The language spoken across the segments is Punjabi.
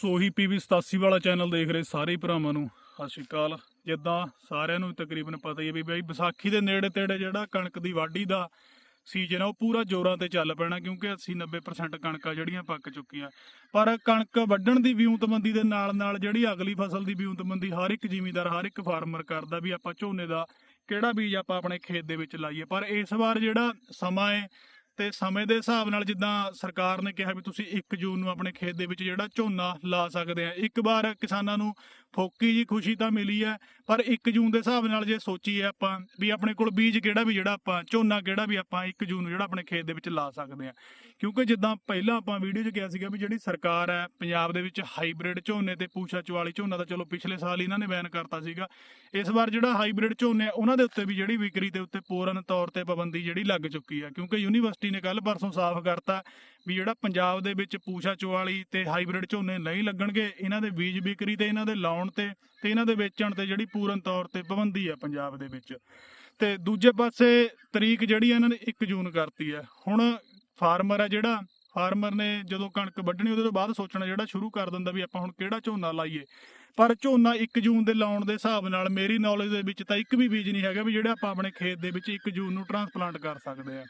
ਸੋਹੀ ਪੀਵੀ 87 ਵਾਲਾ ਚੈਨਲ ਦੇਖ ਰਹੇ ਸਾਰੇ ਭਰਾਵਾਂ ਨੂੰ। ਸਤਿ ਸ਼੍ਰੀ ਅਕਾਲ। ਜਿੱਦਾਂ ਸਾਰਿਆਂ ਨੂੰ ਤਕਰੀਬਨ ਪਤਾ ਹੀ ਹੈ ਵੀ ਬਈ ਵਿਸਾਖੀ ਦੇ ਨੇੜੇ ਤੇੜੇ ਜਿਹੜਾ ਕਣਕ ਦੀ ਵਾਢੀ ਦਾ ਸੀਜ਼ਨ ਆ, ਉਹ ਪੂਰਾ ਜ਼ੋਰਾਂ ਤੇ ਚੱਲ ਪੈਣਾ ਕਿਉਂਕਿ 80 90% ਕਣਕਾਂ ਜਿਹੜੀਆਂ ਪੱਕ ਚੁੱਕੀਆਂ। ਪਰ ਕਣਕ ਵੱਢਣ ਦੀ ਵਿਉਂਤਬੰਦੀ ਦੇ ਨਾਲ ਨਾਲ ਜਿਹੜੀ ਅਗਲੀ ਫਸਲ ਦੀ ਵਿਉਂਤਬੰਦੀ ਹਰ ਇੱਕ ਜ਼ਿਮੀਂਦਾਰ, ਹਰ ਇੱਕ ਫਾਰਮਰ ਕਰਦਾ ਵੀ ਆਪਾਂ ਝੋਨੇ ਦਾ ਕਿਹੜਾ ਬੀਜ ਆਪਾਂ ਆਪਣੇ ਖੇਤ ਦੇ ਵਿੱਚ ਲਾਈਏ। ਪਰ ਇਸ ਵਾਰ ਜਿਹੜਾ ਸਮਾਂ ਹੈ ਤੇ ਸਮੇਂ ਦੇ ਹਿਸਾਬ ਨਾਲ ਜਿੱਦਾਂ ਸਰਕਾਰ ਨੇ ਕਿਹਾ ਵੀ ਤੁਸੀਂ 1 ਜੂਨ ਨੂੰ ਆਪਣੇ ਖੇਤ ਦੇ ਵਿੱਚ ਜਿਹੜਾ ਝੋਨਾ ਲਾ ਸਕਦੇ ਆ। ਇੱਕ ਵਾਰ ਕਿਸਾਨਾਂ ਨੂੰ ਫੋਕੀ ਜੀ ਖੁਸ਼ੀ ਤਾਂ ਮਿਲੀ ਹੈ ਪਰ 1 ਜੂਨ ਦੇ ਹਿਸਾਬ ਨਾਲ ਜੇ ਸੋਚੀਏ ਆਪਾਂ ਵੀ ਆਪਣੇ ਕੋਲ ਬੀਜ ਕਿਹੜਾ ਵੀ ਜਿਹੜਾ ਆਪਾਂ, ਝੋਨਾ ਕਿਹੜਾ ਵੀ ਆਪਾਂ 1 ਜੂਨ ਨੂੰ ਜਿਹੜਾ ਆਪਣੇ ਖੇਤ ਦੇ ਵਿੱਚ ਲਾ ਸਕਦੇ ਆ। ਕਿਉਂਕਿ ਜਿੱਦਾਂ ਪਹਿਲਾਂ ਆਪਾਂ ਵੀਡੀਓ 'ਚ ਕਿਹਾ ਸੀਗਾ ਵੀ ਜਿਹੜੀ ਸਰਕਾਰ ਹੈ ਪੰਜਾਬ ਦੇ ਵਿੱਚ ਹਾਈਬ੍ਰਿਡ ਝੋਨੇ ਤੇ ਪੂਛਾ ਚਵਾਲੀ ਝੋਨਾ ਤਾਂ ਚਲੋ ਪਿਛਲੇ ਸਾਲ ਇਹਨਾਂ ਨੇ ਬੈਨ ਕਰਤਾ ਸੀਗਾ। ਇਸ ਵਾਰ ਜਿਹੜਾ ਹਾਈਬ੍ਰਿਡ ਝੋਨੇ ਉਹਨਾਂ ਦੇ ਉੱਤੇ ਵੀ ਜਿਹੜੀ ਵਿਕਰੀ ਦੇ ਉੱਤੇ ਪੂਰਨ ਤੌਰ ਤੇ ਪਾਬੰਦੀ ਜਿਹੜੀ ਲੱਗ ਚੁੱਕੀ ਹੈ ਕਿਉਂਕਿ ਯੂਨੀਵਰਸਿਟੀ ਨੇ ਕੱਲ ਪਰਸੋਂ ਸਾਫ਼ ਕਰਤਾ ਵੀ ਜਿਹੜਾ ਪੰਜਾਬ ਦੇ ਵਿੱਚ ਪੂਸ਼ਾ ਚਵਾਲੀ ਤੇ ਹਾਈਬ੍ਰਿਡ ਝੋਨੇ ਨਹੀਂ ਲੱਗਣਗੇ, ਇਹਨਾਂ ਦੇ ਬੀਜ ਵਿਕਰੀ ਤੇ ਇਹਨਾਂ ਦੇ ਲਾਉਣ ਤੇ ਤੇ ਇਹਨਾਂ ਦੇ ਵੇਚਣ ਤੇ ਜਿਹੜੀ ਪੂਰਨ ਤੌਰ ਤੇ ਪਾਬੰਦੀ ਆ ਪੰਜਾਬ ਦੇ ਵਿੱਚ। ਤੇ ਦੂਜੇ ਪਾਸੇ ਤਰੀਕ ਜਿਹੜੀ ਇਹਨਾਂ ਨੇ 1 ਜੂਨ ਕਰਤੀ ਹੈ ਹੁਣ ਫਾਰਮਰ ਆ ਜਿਹੜਾ, ਫਾਰਮਰ ਨੇ ਜਦੋਂ ਕਣਕ ਵੱਢਣੀ, ਉਹਦੇ ਤੋਂ ਬਾਅਦ ਸੋਚਣਾ ਜਿਹੜਾ ਸ਼ੁਰੂ ਕਰ ਦਿੰਦਾ ਵੀ ਆਪਾਂ ਹੁਣ ਕਿਹੜਾ ਝੋਨਾ ਲਾਈਏ। ਪਰ ਝੋਨਾ 1 ਜੂਨ ਦੇ ਲਾਉਣ ਦੇ ਹਿਸਾਬ ਨਾਲ ਮੇਰੀ ਨੌਲੇਜ ਦੇ ਵਿੱਚ ਤਾਂ ਇੱਕ ਵੀ ਬੀਜ ਨਹੀਂ ਹੈਗਾ ਵੀ ਜਿਹੜਾ ਆਪਾਂ ਆਪਣੇ ਖੇਤ ਦੇ ਵਿੱਚ 1 ਜੂਨ ਨੂੰ ਟ੍ਰਾਂਸਪਲਾਂਟ ਕਰ ਸਕਦੇ ਆ।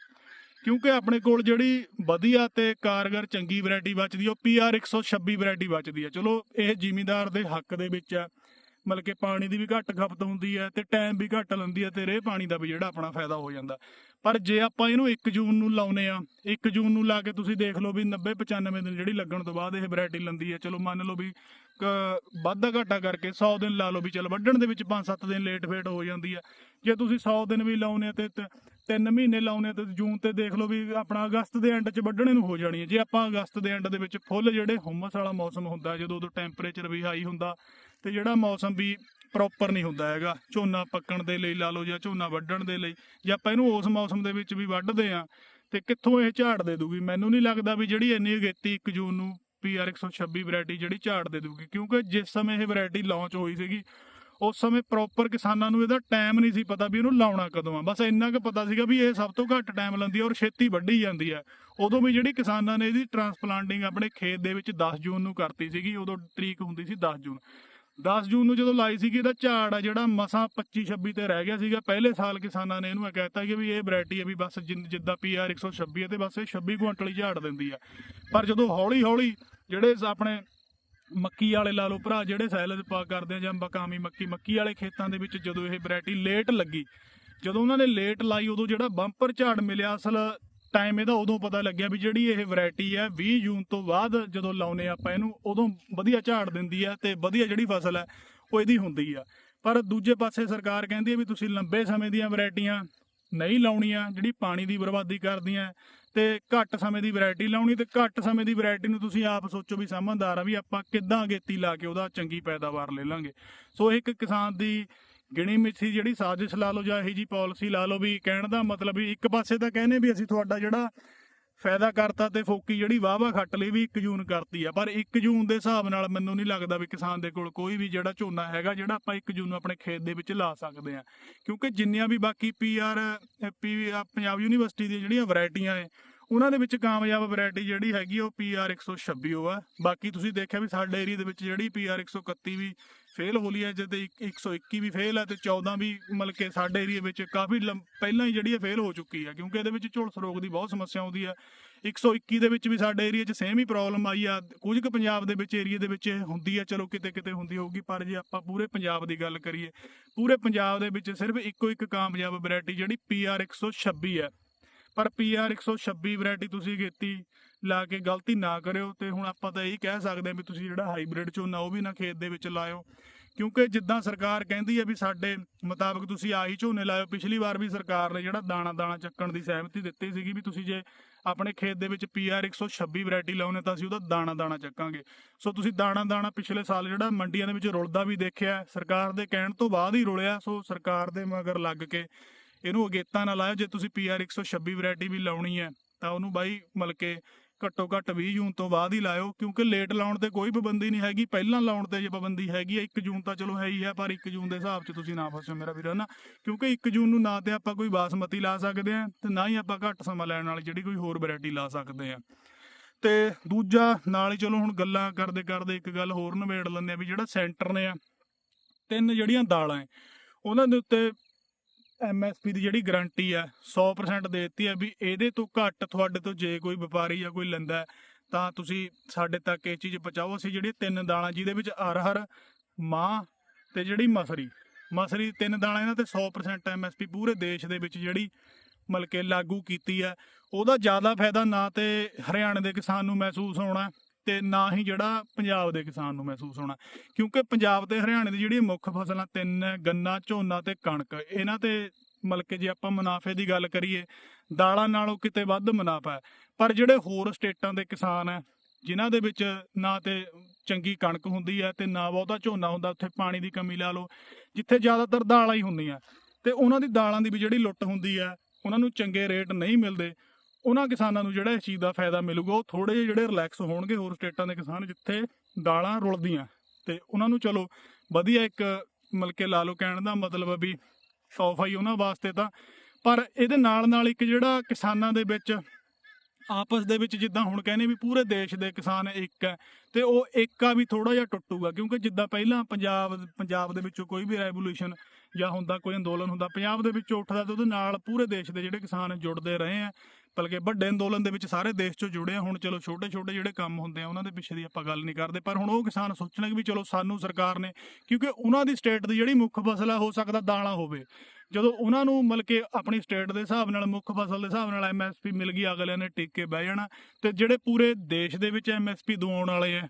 ਕਿਉਂਕਿ ਆਪਣੇ ਕੋਲ ਜਿਹੜੀ ਵਧੀਆ ਤੇ ਕਾਰਗਰ ਚੰਗੀ ਵੈਰਾਈਟੀ ਬਚਦੀ ਉਹ PR 126 ਵੈਰਾਈਟੀ ਬਚਦੀ ਹੈ ਚਲੋ, ਇਹ ਜ਼ਿਮੀਦਾਰ ਦੇ ਹੱਕ ਦੇ ਵਿੱਚ ਹੈ ਮਤਲਬ ਕਿ ਪਾਣੀ ਦੀ ਵੀ ਘੱਟ ਖਪਤ ਹੁੰਦੀ ਹੈ ਤੇ ਟਾਈਮ ਵੀ ਘੱਟ ਲੈਂਦੀ ਹੈ ਤੇ ਰੇਹ ਪਾਣੀ ਦਾ ਵੀ ਜਿਹੜਾ ਆਪਣਾ ਫਾਇਦਾ ਹੋ ਜਾਂਦਾ। ਪਰ ਜੇ ਆਪਾਂ ਇਹਨੂੰ 1 ਜੂਨ ਨੂੰ ਲਾਉਨੇ ਆ 1 ਜੂਨ ਨੂੰ ਲਾ ਕੇ ਤੁਸੀਂ ਦੇਖ ਲਓ ਵੀ 90 95 ਦਿਨ ਜਿਹੜੀ ਲੱਗਣ ਤੋਂ ਬਾਅਦ ਇਹ ਵੈਰਾਈਟੀ ਲੰਦੀ ਹੈ ਚਲੋ, ਮੰਨ ਲਓ ਵੀ ਕ- ਵਾਧਾ ਘਾਟਾ ਕਰਕੇ 100 ਦਿਨ ਲਾ ਲਓ ਵੀ ਚਲ, ਵੱਢਣ ਦੇ ਵਿੱਚ 5-7 ਦਿਨ ਲੇਟ ਫੇਟ ਹੋ ਜਾਂਦੀ ਹੈ ਜੇ ਤੁਸੀਂ 100 ਦਿਨ ਵੀ ਲਾਉਨੇ ਆ ਤੇ ਤਿੰਨ ਮਹੀਨੇ ਲਾਉਨੇ ਆ ਤੇ ਜੂਨ ਤੇ ਦੇਖ ਲਓ ਵੀ ਆਪਣਾ ਅਗਸਤ ਦੇ ਐਂਡ 'ਚ ਵੱਢਣੇ ਨੂੰ ਹੋ ਜਾਣੀ ਹੈ। ਜੇ ਆਪਾਂ ਅਗਸਤ ਦੇ ਐਂਡ ਦੇ ਵਿੱਚ ਫੁੱਲ ਜਿਹੜੇ ਹੁਮਸ ਵਾਲਾ ਮੌਸਮ ਹੁੰਦਾ, ਜਦੋਂ ਉਦੋਂ ਟੈਂਪਰੇਚਰ ਵੀ ਹਾਈ ਹੁੰਦਾ ਤੇ ਜਿਹੜਾ ਮੌਸਮ ਵੀ ਪ੍ਰੋਪਰ ਨਹੀਂ ਹੁੰਦਾ ਹੈਗਾ, ਝੋਨਾ ਪੱਕਣ ਦੇ ਲਈ ਲਾ ਲਓ ਜਾਂ ਝੋਨਾ ਵੱਢਣ ਦੇ ਲਈ, ਜੇ ਆਪਾਂ ਇਹਨੂੰ ਉਸ ਮੌਸਮ ਦੇ ਵਿੱਚ ਵੀ ਵੱਢਦੇ ਆ ਤੇ ਕਿੱਥੋਂ ਇਹ ਝਾੜ ਦੇ ਦੂਗੀ ਮੈਨੂੰ ਨਹੀਂ ਲੱਗਦਾ ਵੀ ਜਿਹੜੀ ਇੰਨੀ ਅਗੇਤੀ 1 ਜੂਨ ਨੂੰ PR 126 ਵੈਰਾਈਟੀ ਜਿਹੜੀ ਝਾੜ ਦੇ ਦੂਗੀ ਕਿਉਂਕਿ ਜਿਸ ਸਮੇਂ ਇਹ ਵੈਰਾਈਟੀ ਲਾਂਚ ਹੋਈ ਸੀਗੀ ਉਸ ਸਮੇਂ ਪ੍ਰੋਪਰ ਕਿਸਾਨਾਂ ਨੂੰ ਇਹਦਾ ਟਾਈਮ ਨਹੀਂ ਸੀ ਪਤਾ ਵੀ ਇਹਨੂੰ ਲਾਉਣਾ ਕਦੋਂ ਆ। ਬਸ ਇੰਨਾ ਕੁ ਪਤਾ ਸੀਗਾ ਵੀ ਇਹ ਸਭ ਤੋਂ ਘੱਟ ਟਾਈਮ ਲੈਂਦੀ ਹੈ ਔਰ ਛੇਤੀ ਵੱਢੀ ਜਾਂਦੀ ਹੈ ਉਦੋਂ ਵੀ ਜਿਹੜੀ ਕਿਸਾਨਾਂ ਨੇ ਇਹਦੀ ਟਰਾਂਸਪਲਾਂਟਿੰਗ ਆਪਣੇ ਖੇਤ ਦੇ ਵਿੱਚ 10 ਜੂਨ ਨੂੰ ਕਰਤੀ ਸੀਗੀ, ਉਦੋਂ ਤਰੀਕ ਹੁੰਦੀ ਸੀ 10 ਜੂਨ। 10 ਜੂਨ ਨੂੰ ਜਦੋਂ ਲਾਈ ਸੀਗੀ, ਇਹਦਾ ਝਾੜ ਆ ਜਿਹੜਾ ਮਸਾਂ 25 26 ਤੇ ਰਹਿ ਗਿਆ ਸੀਗਾ। ਪਹਿਲੇ ਸਾਲ ਕਿਸਾਨਾਂ ਨੇ ਇਹਨੂੰ ਇਹ ਕਹਿਤਾ ਕਿ ਵੀ ਇਹ ਵੈਰਾਈਟੀ ਹੈ ਵੀ ਬਸ ਜਿੰਨ- ਜਿੱਦਾਂ PR 126 ਹੈ ਤੇ ਬਸ ਇਹ 26 ਕੁਇੰਟਲ ਹੀ ਝਾੜ ਦਿੰਦੀ ਆ। ਪਰ ਜਦੋਂ ਹੌਲੀ ਹੌਲੀ ਜਿਹੜੇ ਆਪਣੇ ਮੱਕੀ ਵਾਲੇ ਲਾ ਲਓ ਭਰਾ, ਜਿਹੜੇ ਸੈਲਜ ਪਾ ਕਰਦੇ ਆ ਜਾਂ ਬਕਾਮੀ ਮੱਕੀ ਮੱਕੀ ਵਾਲੇ ਖੇਤਾਂ ਦੇ ਵਿੱਚ ਜਦੋਂ ਇਹ ਵੈਰਾਈਟੀ ਲੇਟ ਲੱਗੀ, ਜਦੋਂ ਉਹਨਾਂ ਨੇ ਲੇਟ ਲਾਈ, ਉਦੋਂ ਜਿਹੜਾ ਬੰਪਰ ਝਾੜ ਮਿਲਿਆ ਅਸਲ ਟਾਈਮ ਇਹਦਾ ਉਦੋਂ ਪਤਾ ਲੱਗਿਆ ਵੀ ਜਿਹੜੀ ਇਹ ਵੈਰਾਈਟੀ ਹੈ 20 ਜੂਨ ਤੋਂ ਬਾਅਦ ਜਦੋਂ ਲਾਉਨੇ ਆਪਾਂ ਇਹਨੂੰ, ਉਦੋਂ ਵਧੀਆ ਝਾੜ ਦਿੰਦੀ ਆ ਤੇ ਵਧੀਆ ਜਿਹੜੀ ਫਸਲ ਹੈ, ਉਹ ਇਹਦੀ ਹੁੰਦੀ ਆ। ਪਰ ਦੂਜੇ ਪਾਸੇ ਸਰਕਾਰ ਕਹਿੰਦੀ ਹੈ ਵੀ ਤੁਸੀਂ ਲੰਬੇ ਸਮੇਂ ਦੀਆਂ ਵੈਰਾਈਟੀਆਂ ਨਹੀਂ ਲਾਉਣੀਆਂ, ਜਿਹੜੀ ਪਾਣੀ ਦੀ ਬਰਬਾਦੀ ਕਰਦੀਆਂ ਤੇ ਘੱਟ ਸਮੇਂ ਦੀ ਵੈਰਾਈਟੀ ਲਾਉਣੀ ਤੇ ਘੱਟ ਸਮੇਂ ਦੀ ਵੈਰਾਈਟੀ ਨੂੰ ਤੁਸੀਂ ਆਪ ਸੋਚੋ ਵੀ ਸਮਝਦਾਰ ਆ ਵੀ ਆਪਾਂ ਕਿੱਦਾਂ ਅਗੇਤੀ ਲਾ ਕੇ ਉਹਦਾ ਚੰਗੀ ਪੈਦਾਵਾਰ ਲੈ ਲਾਂਗੇ। ਸੋ ਇਹ ਇੱਕ ਕਿਸਾਨ ਦੀ ਗਿਣੀ ਮਿੱਥੀ ਜਿਹੜੀ ਸਾਜ਼ਿਸ਼ ਲਾ ਲਓ ਜਾਂ ਇਹੀ ਜੀ ਪਾਲਿਸੀ ਲਾ ਲਓ ਵੀ ਕਹਿਣ ਦਾ ਮਤਲਬ ਵੀ ਇੱਕ ਪਾਸੇ ਤਾਂ ਕਹਿੰਦੇ ਵੀ ਅਸੀਂ ਤੁਹਾਡਾ ਜਿਹੜਾ ਫਾਇਦਾ ਕਰਤਾ ਤੇ ਫੋਕੀ ਜਿਹੜੀ ਵਾਵਾ ਖੱਟ ਲਈ ਵੀ 1 ਜੂਨ ਕਰਤੀ ਆ। ਪਰ 1 ਜੂਨ ਦੇ ਹਿਸਾਬ ਨਾਲ ਮੈਨੂੰ ਨਹੀਂ ਲੱਗਦਾ ਵੀ ਕਿਸਾਨ ਦੇ ਕੋਲ ਕੋਈ ਵੀ ਜਿਹੜਾ ਝੋਨਾ ਹੈਗਾ, ਜਿਹੜਾ ਆਪਾਂ 1 ਜੂਨ ਨੂੰ ਆਪਣੇ ਖੇਤ ਦੇ ਵਿੱਚ ਲਾ ਸਕਦੇ ਆ। ਕਿਉਂਕਿ ਜਿੰਨੀਆਂ ਵੀ ਬਾਕੀ ਪੀਆਰ ਪੀ ਪੰਜਾਬ ਯੂਨੀਵਰਸਿਟੀ ਦੀਆਂ ਜਿਹੜੀਆਂ ਵੈਰਾਈਟੀਆਂ ਨੇ, ਉਹਨਾਂ ਦੇ ਵਿੱਚ ਕਾਮਯਾਬ ਵੈਰਾਈਟੀ ਜਿਹੜੀ ਹੈਗੀ ਉਹ PR 126 ਉਹ ਆ। ਬਾਕੀ ਤੁਸੀਂ ਦੇਖਿਆ ਵੀ ਸਾਡੇ ਏਰੀਆ ਦੇ ਵਿੱਚ ਜਿਹੜੀ PR 131 ਵੀ ਫੇਲ ਹੋ ਲਈ ਹੈ ਜਦ 121 ਵੀ ਫੇਲ ਹੈ ਤੇ 14 ਵੀ ਮਤਲਬ ਕਿ ਸਾਡੇ ਏਰੀਆ ਵਿੱਚ ਕਾਫੀ ਲੰਮ- ਪਹਿਲਾਂ ਹੀ ਜਿਹੜੀ ਹੈ ਫੇਲ ਹੋ ਚੁੱਕੀ ਹੈ, ਕਿਉਂਕਿ ਇਹਦੇ ਵਿੱਚ ਝੁਲਸ ਰੋਗ ਦੀ ਬਹੁਤ ਸਮੱਸਿਆ ਆਉਂਦੀ ਹੈ। 121 ਦੇ ਵਿੱਚ ਵੀ ਸਾਡੇ ਏਰੀਆ 'ਚ ਸੇਮ ਹੀ ਪ੍ਰੋਬਲਮ ਆਈ ਆ, ਕੁਝ ਕੁ ਪੰਜਾਬ ਦੇ ਵਿੱਚ ਏਰੀਆ ਦੇ ਵਿੱਚ ਇਹ ਹੁੰਦੀ ਆ ਚਲੋ ਕਿਤੇ ਕਿਤੇ ਹੁੰਦੀ ਹੋਊਗੀ, ਪਰ ਜੇ ਆਪਾਂ ਪੂਰੇ ਪੰਜਾਬ ਦੀ ਗੱਲ ਕਰੀਏ, ਪੂਰੇ ਪੰਜਾਬ ਦੇ ਵਿੱਚ ਸਿਰਫ ਇੱਕੋ ਇੱਕ ਕਾਮਯਾਬ ਵੈਰਾਈਟੀ ਜਿਹੜੀ PR 126 ਹੈ। ਪਰ PR 126 ਵੈਰਾਈਟੀ ਤੁਸੀਂ ਕੀਤੀ ਲਾ ਕੇ ਗਲਤੀ ਨਾ ਕਰਿਓ ਤੇ ਹੁਣ ਆਪਾਂ ਤਾਂ ਇਹੀ ਕਹਿ ਸਕਦੇ ਹਾਂ ਵੀ ਤੁਸੀਂ ਜਿਹੜਾ ਹਾਈਬ੍ਰਿਡ ਝੋਨਾ ਉਹ ਵੀ ਨਾ ਖੇਤ ਦੇ ਵਿੱਚ ਲਾਇਓ। ਕਿਉਂਕਿ ਜਿੱਦਾਂ ਸਰਕਾਰ ਕਹਿੰਦੀ ਹੈ ਵੀ ਸਾਡੇ ਮੁਤਾਬਕ ਤੁਸੀਂ ਆਹੀ ਝੋਨੇ ਲਾਇਓ, ਪਿਛਲੀ ਵਾਰ ਵੀ ਸਰਕਾਰ ਨੇ ਜਿਹੜਾ ਦਾਣਾ ਦਾਣਾ ਚੱਕਣ ਦੀ ਸਹਿਮਤੀ ਦਿੱਤੀ ਸੀਗੀ ਵੀ ਤੁਸੀਂ ਜੇ ਆਪਣੇ ਖੇਤ ਦੇ ਵਿੱਚ PR 126 ਵੈਰਾਈਟੀ ਲਾਉਨੇ ਤਾਂ ਅਸੀਂ ਉਹਦਾ ਦਾਣਾ ਦਾਣਾ ਚੱਕਾਂਗੇ। ਸੋ ਤੁਸੀਂ ਦਾਣਾ ਦਾਣਾ ਪਿਛਲੇ ਸਾਲ ਜਿਹੜਾ ਮੰਡੀਆਂ ਦੇ ਵਿੱਚ ਰੁਲਦਾ ਵੀ ਦੇਖਿਆ, ਸਰਕਾਰ ਦੇ ਕਹਿਣ ਤੋਂ ਬਾਅਦ ਹੀ ਰੁਲਿਆ, ਸੋ ਸਰਕਾਰ ਦੇ ਮਗਰ ਲੱਗ ਕੇ ਇਹਨੂੰ ਅਗੇਤਾ ਨਾ ਲਾਇਓ। ਜੇ ਤੁਸੀਂ PR 126 ਵੈਰਾਈਟੀ ਵੀ ਲਾਉਣੀ ਹੈ ਤਾਂ ਉਹਨੂੰ ਬਾਈ ਮਤਲਬ ਕਿ ਘੱਟੋ ਘੱਟ 20 ਜੂਨ ਤੋਂ ਬਾਅਦ ਹੀ ਲਾਇਓ, ਕਿਉਂਕਿ ਲੇਟ ਲਾਉਣ ਤੇ ਕੋਈ ਪਾਬੰਦੀ ਨਹੀਂ ਹੈਗੀ। ਪਹਿਲਾਂ ਲਾਉਣ ਤੇ ਜੇ ਪਾਬੰਦੀ ਹੈਗੀ ਹੈ 1 ਜੂਨ ਤਾਂ ਚਲੋ ਹੈ ਹੀ ਹੈ ਪਰ 1 ਜੂਨ ਦੇ ਹਿਸਾਬ 'ਚ ਤੁਸੀਂ ਨਾ ਫਸਿਓ ਮੇਰਾ ਵੀਰ ਨਾ ਕਿਉਂਕਿ 1 ਜੂਨ ਨੂੰ ਨਾ ਤੇ ਆਪਾਂ ਕੋਈ ਬਾਸਮਤੀ ਲਾ ਸਕਦੇ ਆ, ਤੇ ਨਾ ਹੀ ਆਪਾਂ ਘੱਟ ਸਮਾਂ ਲੈਣ ਵਾਲੀ ਜਿਹੜੀ ਕੋਈ ਹੋਰ ਵੈਰਾਈਟੀ ਲਾ ਸਕਦੇ ਆ। ਤੇ ਦੂਜਾ ਨਾਲ ਹੀ ਚਲੋ ਹੁਣ ਗੱਲਾਂ ਕਰਦੇ ਕਰਦੇ ਇੱਕ ਗੱਲ ਹੋਰ ਨਿਬੇੜ ਲੈਂਦੇ ਆ ਵੀ ਜਿਹੜਾ ਸੈਂਟਰ ਨੇ ਆ, ਤਿੰਨ ਜਿਹੜੀਆਂ ਦਾਲਾਂ ਹੈ ਉਹਨਾਂ ਦੇ ਉੱਤੇ ਐਮਐਸਪੀ ਦੀ ਜਿਹੜੀ ਗਾਰੰਟੀ ਆ 100% ਦੇ ਦਿੱਤੀ ਹੈ ਵੀ ਇਹਦੇ ਤੋਂ ਘੱਟ ਤੁਹਾਡੇ ਤੋਂ ਜੇ ਕੋਈ ਵਪਾਰੀ ਜਾਂ ਕੋਈ ਲੈਂਦਾ ਤਾਂ ਤੁਸੀਂ ਸਾਡੇ ਤੱਕ ਇਹ ਚੀਜ਼ ਪਹੁੰਚਾਓ। ਅਸੀਂ ਜਿਹੜੀ ਤਿੰਨ ਦਾਲਾਂ, ਜਿਹਦੇ ਵਿੱਚ ਹਰ ਹਰ ਮਾਂ ਤੇ ਜਿਹੜੀ ਮਸਰੀ ਮਸਰੀ ਤਿੰਨ ਦਾਣਾ ਇਹਨਾਂ ਤੇ 100% ਐਮਐਸਪੀ ਪੂਰੇ ਦੇਸ਼ ਦੇ ਵਿੱਚ ਜਿਹੜੀ ਮਤਲਬ ਕਿ ਲਾਗੂ ਕੀਤੀ ਹੈ ਉਹਦਾ ਜ਼ਿਆਦਾ ਫਾਇਦਾ ਨਾ ਤੇ ਹਰਿਆਣੇ ਦੇ ਕਿਸਾਨ ਨੂੰ ਮਹਿਸੂਸ ਹੋਣਾ। ਤੇ ਨਾ ਹੀ ਜਿਹੜਾ ਪੰਜਾਬ ਦੇ ਕਿਸਾਨ ਨੂੰ ਮਹਿਸੂਸ ਹੋਣਾ। ਕਿਉਂਕਿ ਪੰਜਾਬ ਤੇ ਹਰਿਆਣੇ ਦੀ ਜਿਹੜੀ ਮੁੱਖ ਫਸਲਾਂ ਤਿੰਨ ਹੈ ਗੰਨਾ, ਝੋਨਾ ਤੇ ਕਣਕ, ਇਹਨਾਂ ਤੇ ਮਤਲਬ ਕਿ ਜੇ ਆਪਾਂ ਮੁਨਾਫੇ ਦੀ ਗੱਲ ਕਰੀਏ, ਦਾਲਾਂ ਨਾਲੋਂ ਕਿਤੇ ਵੱਧ ਮੁਨਾਫਾ ਹੈ। ਪਰ ਜਿਹੜੇ ਹੋਰ ਸਟੇਟਾਂ ਦੇ ਕਿਸਾਨ ਹੈ, ਜਿਨ੍ਹਾਂ ਦੇ ਵਿੱਚ ਨਾ ਤੇ ਚੰਗੀ ਕਣਕ ਹੁੰਦੀ ਹੈ ਤੇ ਨਾ ਬਹੁਤਾ ਝੋਨਾ ਹੁੰਦਾ, ਉੱਥੇ ਪਾਣੀ ਦੀ ਕਮੀ ਲਾ ਲਓ, ਜਿੱਥੇ ਜ਼ਿਆਦਾਤਰ ਦਾਲਾਂ ਹੀ ਹੁੰਦੀਆਂ। ਤੇ ਉਹਨਾਂ ਦੀ ਦਾਲਾਂ ਦੀ ਵੀ ਜਿਹੜੀ ਲੁੱਟ ਹੁੰਦੀ ਹੈ, ਉਹਨਾਂ ਨੂੰ ਚੰਗੇ ਰੇਟ ਨਹੀਂ ਮਿਲਦੇ। ਉਹਨਾਂ ਕਿਸਾਨਾਂ ਨੂੰ ਜਿਹੜਾ ਇਸ ਚੀਜ਼ ਦਾ ਫਾਇਦਾ ਮਿਲੂਗਾ, ਉਹ ਥੋੜੇ ਜਿਹੇ ਜਿਹੜੇ ਰਿਲੈਕਸ ਹੋਣਗੇ ਹੋਰ ਸਟੇਟਾਂ ਦੇ ਕਿਸਾਨ ਜਿੱਥੇ ਦਾਲਾਂ ਰੁਲਦੀਆਂ। ਤੇ ਉਹਨਾਂ ਨੂੰ ਚਲੋ ਵਧੀਆ ਇੱਕ ਮਤਲਬ ਕਿ ਲਾ ਲਓ ਕਹਿਣ ਦਾ ਮਤਲਬ ਵੀ ਸੌਫਾ ਹੀ ਉਹਨਾਂ ਵਾਸਤੇ ਤਾਂ। ਪਰ ਇਹਦੇ ਨਾਲ ਨਾਲ ਇੱਕ ਜਿਹੜਾ ਕਿਸਾਨਾਂ ਦੇ ਵਿੱਚ, ਆਪਸ ਦੇ ਵਿੱਚ ਜਿੱਦਾਂ ਹੁਣ ਕਹਿੰਦੇ ਵੀ ਪੂਰੇ ਦੇਸ਼ ਦੇ ਕਿਸਾਨ ਇੱਕ ਹੈ, ਤੇ ਉਹ ਏਕਾ ਵੀ ਥੋੜਾ ਜਿਹਾ ਟੁੱਟੂਗਾ, ਕਿਉਂਕਿ ਜਿੱਦਾਂ ਪਹਿਲਾਂ ਪੰਜਾਬ ਪੰਜਾਬ ਦੇ ਵਿੱਚੋਂ ਕੋਈ ਵੀ ਰੈਵੋਲੂਸ਼ਨ ਜਾਂ ਹੁੰਦਾ ਕੋਈ ਅੰਦੋਲਨ ਹੁੰਦਾ, ਪੰਜਾਬ ਦੇ ਵਿੱਚੋਂ ਉੱਠਦਾ ਤੇ ਉਹਦੇ ਨਾਲ ਪੂਰੇ ਦੇਸ਼ ਦੇ ਜਿਹੜੇ ਕਿਸਾਨ ਜੁੜਦੇ ਰਹੇ ਆ ਬਲਕਿ ਵੱਡੇ ਅੰਦੋਲਨ ਦੇ ਵਿੱਚ ਸਾਰੇ ਦੇਸ਼ ਚੋਂ ਜੁੜੇ ਆ। ਹੁਣ ਚਲੋ ਛੋਟੇ ਛੋਟੇ ਜਿਹੜੇ ਕੰਮ ਹੁੰਦੇ ਆ, ਉਹਨਾਂ ਦੇ ਪਿੱਛੇ ਦੀ ਆਪਾਂ ਗੱਲ ਨਹੀਂ ਕਰਦੇ। ਪਰ ਹੁਣ ਉਹ ਕਿਸਾਨ ਸੋਚਣਗੇ ਵੀ ਚਲੋ ਸਾਨੂੰ ਸਰਕਾਰ ਨੇ, ਕਿਉਂਕਿ ਉਹਨਾਂ ਦੀ ਸਟੇਟ ਦੀ ਜਿਹੜੀ ਮੁੱਖ ਫਸਲ ਆ, ਹੋ ਸਕਦਾ ਦਾਣਾ ਹੋਵੇ। ਜਦੋਂ ਉਹਨਾਂ ਨੂੰ ਮਤਲਬ ਕਿ ਆਪਣੀ ਸਟੇਟ ਦੇ ਹਿਸਾਬ ਨਾਲ, ਮੁੱਖ ਫਸਲ ਦੇ ਹਿਸਾਬ ਨਾਲ ਐਮਐਸਪੀ ਮਿਲ ਗਈ, ਅਗਲਿਆਂ ਨੇ ਟਿਕ ਕੇ ਬਹਿ ਜਾਣਾ। ਤੇ ਜਿਹੜੇ ਪੂਰੇ ਦੇਸ਼ ਦੇ ਵਿੱਚ ਐਮਐਸਪੀ ਦਿਵਾਉਣ ਵਾਲੇ ਆ,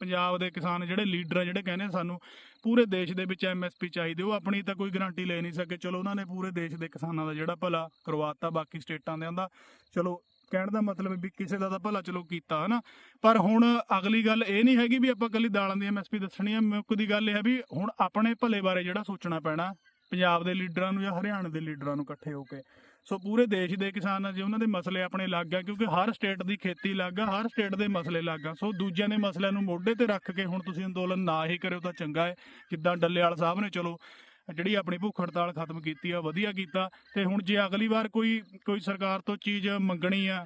ਪੰਜਾਬ ਦੇ ਕਿਸਾਨ ਜਿਹੜੇ ਲੀਡਰ ਆ, ਜਿਹੜੇ ਕਹਿੰਦੇ ਸਾਨੂੰ ਪੂਰੇ ਦੇਸ਼ ਦੇ ਵਿੱਚ ਐਮਐਸਪੀ ਚਾਹੀਦੀ, ਉਹ ਆਪਣੀ ਤਾਂ ਕੋਈ ਗਾਰੰਟੀ ਲੈ ਨਹੀਂ ਸਕੇ। ਚਲੋ, ਉਹਨਾਂ ਨੇ ਪੂਰੇ ਦੇਸ਼ ਦੇ ਕਿਸਾਨਾਂ ਦਾ ਜਿਹੜਾ ਭਲਾ ਕਰਵਾਤਾ, ਬਾਕੀ ਸਟੇਟਾਂ ਦੇ ਦਾ ਚਲੋ, ਕਹਿਣ ਦਾ ਮਤਲਬ ਹੈ ਵੀ ਕਿਸੇ ਦਾ ਤਾਂ ਭਲਾ ਚਲੋ ਕੀਤਾ, ਹਨਾ? ਪਰ ਹੁਣ ਅਗਲੀ ਗੱਲ ਇਹ ਨਹੀਂ ਹੈਗੀ ਵੀ ਆਪਾਂ ਕੱਲੀ ਦਾਲਾਂ ਦੀ ਐਮਐਸਪੀ ਦੱਸਣੀ ਹੈ ਮੁੱਖ ਦੀ ਗੱਲ ਇਹ ਹੈ ਵੀ ਹੁਣ ਆਪਣੇ ਭਲੇ ਬਾਰੇ ਜਿਹੜਾ ਸੋਚਣਾ ਪੈਣਾ, ਪੰਜਾਬ ਦੇ ਲੀਡਰਾਂ ਨੂੰ ਜਾਂ ਹਰਿਆਣਾ ਦੇ ਲੀਡਰਾਂ ਨੂੰ ਇਕੱਠੇ ਹੋ ਕੇ। ਸੋ ਪੂਰੇ ਦੇਸ਼ ਦੇ ਕਿਸਾਨ ਆ ਜੇ ਉਹਨਾਂ ਦੇ ਮਸਲੇ ਆਪਣੇ ਅਲੱਗ ਆ, ਕਿਉਂਕਿ ਹਰ ਸਟੇਟ ਦੀ ਖੇਤੀ ਅਲੱਗ ਆ, ਹਰ ਸਟੇਟ ਦੇ ਮਸਲੇ ਅਲੱਗ ਆ। ਸੋ ਦੂਜਿਆਂ ਦੇ ਮਸਲਿਆਂ ਨੂੰ ਮੋਢੇ ਤੇ ਰੱਖ ਕੇ ਹੁਣ ਤੁਸੀਂ ਅੰਦੋਲਨ ਨਾ ਹੀ ਕਰਿਓ ਤਾਂ ਚੰਗਾ ਹੈ। ਜਿੱਦਾਂ ਡੱਲੇਵਾਲ ਸਾਹਿਬ ਨੇ, ਚਲੋ, ਜਿਹੜੀ ਆਪਣੀ ਭੁੱਖ ਹੜਤਾਲ ਖਤਮ ਕੀਤੀ ਆ, ਵਧੀਆ ਕੀਤਾ ਤੇ ਹੁਣ ਜੇ ਅਗਲੀ ਵਾਰ ਕੋਈ ਕੋਈ ਸਰਕਾਰ ਤੋਂ ਚੀਜ਼ ਮੰਗਣੀ ਆ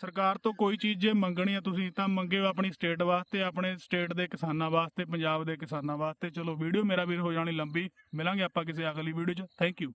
ਸਰਕਾਰ ਤੋਂ ਕੋਈ ਚੀਜ਼ ਜੇ ਮੰਗਣੀ ਆ ਤੁਸੀਂ ਤਾਂ ਮੰਗਿਓ ਆਪਣੀ ਸਟੇਟ ਵਾਸਤੇ, ਆਪਣੇ ਸਟੇਟ ਦੇ ਕਿਸਾਨਾਂ ਵਾਸਤੇ, ਪੰਜਾਬ ਦੇ ਕਿਸਾਨਾਂ ਵਾਸਤੇ। ਚਲੋ, ਵੀਡੀਓ ਮੇਰਾ ਵੀਰ ਹੋ ਜਾਣੀ ਲੰਬੀ। ਮਿਲਾਂਗੇ ਆਪਾਂ ਕਿਸੇ ਅਗਲੀ ਵੀਡੀਓ 'ਚ। Thank you